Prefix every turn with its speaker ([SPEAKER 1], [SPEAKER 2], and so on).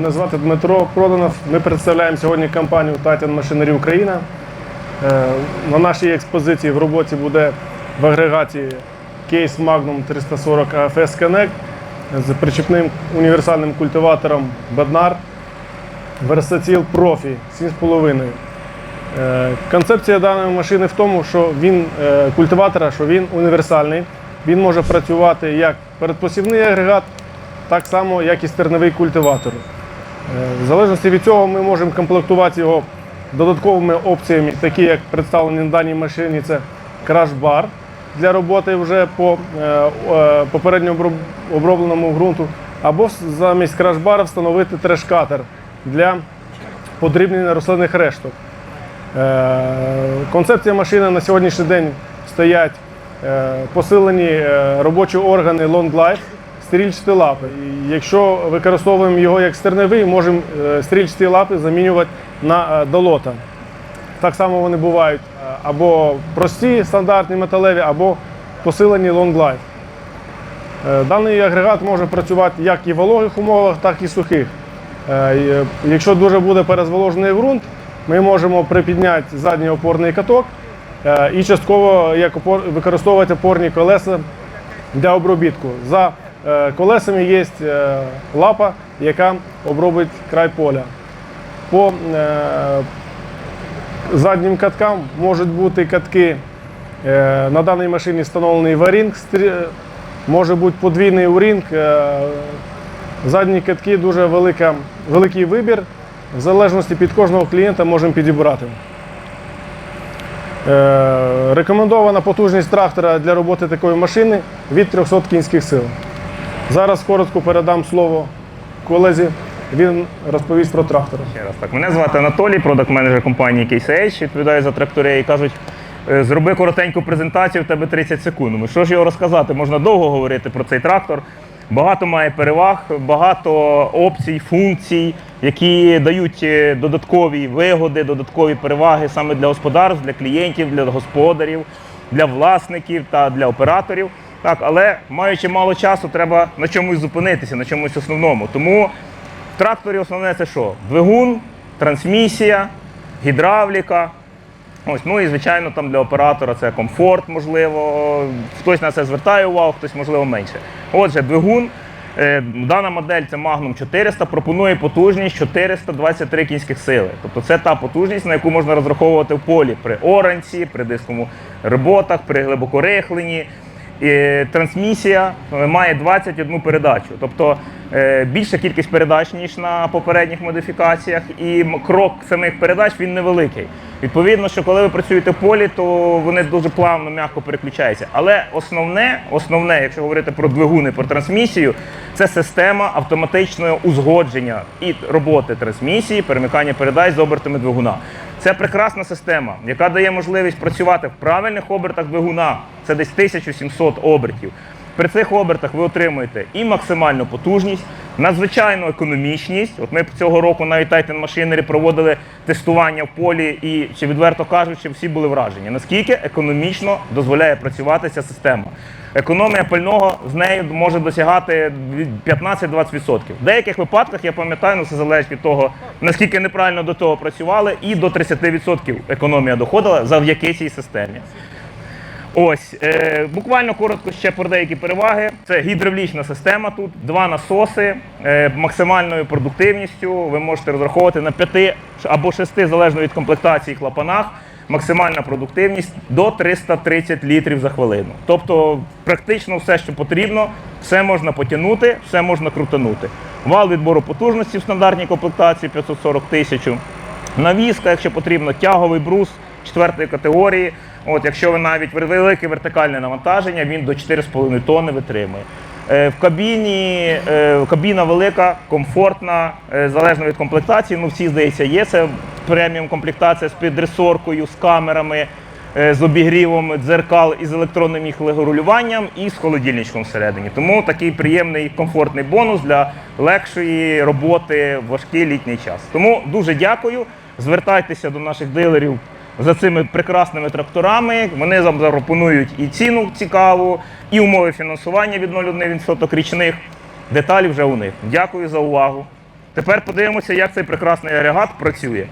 [SPEAKER 1] звати Дмитро Проданов. Ми представляємо сьогодні компанію Titan Machinery Україна. Е, На нашій експозиції в роботі буде в агрегаті кейс Magnum 340 AFS Connect з причепним універсальним культиватором Bednar Versatile Profi 7,5. Е, Концепція даної машини в тому, що він е, культиватора, що він універсальний. Він може працювати як передпосівний агрегат, так само, як і стерневий культиватор. Е, В залежності від цього ми можемо комплектувати його додатковими опціями, такі як представлені на даній машині, це краш-бар для роботи вже по е, попередньо обробленому ґрунту, або замість краш-бара встановити треш-катер для подрібнення рослинних решток. Е, Концепція машини на сьогоднішній день стоять посилені робочі органи Long Life, стрільчаті лапи. Якщо використовуємо його як стерневий, можемо е, стрільчаті лапи замінювати на е, долота. Так само вони бувають е, або прості, стандартні металеві, або посилені. Е, Даний агрегат може працювати як і в вологих умовах, так і сухих. Якщо дуже буде перезволожений ґрунт, ми можемо припідняти задній опорний каток і частково як використовувати опорні колеса для обробітку. За колесами є е, лапа, яка обробить край поля. По е, заднім каткам можуть бути катки. е, На даній машині встановлений варінг, може бути подвійний урінг. е, Задні катки дуже велика, великий вибір. В залежності від кожного клієнта можемо підібрати. Е, Рекомендована потужність трактора для роботи такої машини від 300 кінських сил. Зараз коротко передам слово колезі. Він розповість про трактор.
[SPEAKER 2] Ще раз так. Мене звати Анатолій, продакт менеджер компанії KCH, відповідаю за трактори і кажуть, «Е, зроби коротеньку презентацію, в тебе 30 секунд. Ну, що ж його розказати? Можна довго говорити про цей трактор. Багато має переваг, багато опцій, функцій, які дають е, додаткові вигоди, додаткові переваги саме для господарств, для клієнтів, для господарів, для власників та для операторів. Так, але маючи мало часу, треба на чомусь зупинитися, на чомусь основному. Тому в тракторі основне це що? Двигун, трансмісія, гідравліка. Ось, ну і звичайно, там для оператора це комфорт, можливо. Хтось на це звертає увагу, хтось, можливо, менше. Отже, двигун. е, Дана модель це Magnum 400, пропонує потужність 423 кінських сили. Тобто це та потужність, на яку можна розраховувати в полі при оранці, при дисковому роботах, при глибокорихленні. Трансмісія е, має 21 передачу, тобто е, більша кількість передач, ніж на попередніх модифікаціях, і крок самих передач він невеликий. Відповідно, що коли ви працюєте в полі, то вони дуже плавно, м'яко переключаються. Але основне, основне, якщо говорити про двигуни, про трансмісію, це система автоматичного узгодження і роботи трансмісії, перемикання передач з обертами двигуна. Це прекрасна система, яка дає можливість працювати в правильних обертах двигуна. Це десь 1700 обертів. При цих обертах ви отримуєте і максимальну потужність, надзвичайну економічність. От ми цього року навіть Titan Machinery проводили тестування в полі, і чи відверто кажучи, всі були вражені. Наскільки економічно дозволяє працювати ця система? Економія пального з нею може досягати від 15-20%. В деяких випадках я пам'ятаю, ну це залежить від того, наскільки неправильно до того працювали, і до 30% економія доходила завдяки цій системі. Ось, е, буквально коротко ще про деякі переваги. Це гідравлічна система тут, два насоси, е, максимальною продуктивністю. Ви можете розраховувати на 5 або 6, залежно від комплектації клапанах. Максимальна продуктивність до 330 літрів за хвилину. Тобто, практично все, що потрібно, все можна потягнути, все можна крутанути. Вал відбору потужності в стандартній комплектації 540 тисяч. Навіска, якщо потрібно, тяговий брус четвертої категорії. От, якщо ви навіть велике вертикальне навантаження, він до 4,5 тонни витримує. Е, В кабіні е, кабіна велика, комфортна, е, залежно від комплектації. Ну, всі, здається, є. Це преміум комплектація з підресоркою, з камерами, з обігрівом дзеркал і з електронним їх регулюванням, і з холодильничком всередині. Тому такий приємний комфортний бонус для легшої роботи в важкий літній час. Тому дуже дякую. Звертайтеся до наших дилерів за цими прекрасними тракторами. Вони вам запропонують і ціну цікаву, і умови фінансування від 0,1% річних. Деталі вже у них. Дякую за увагу. Тепер подивимося, як цей прекрасний агрегат працює.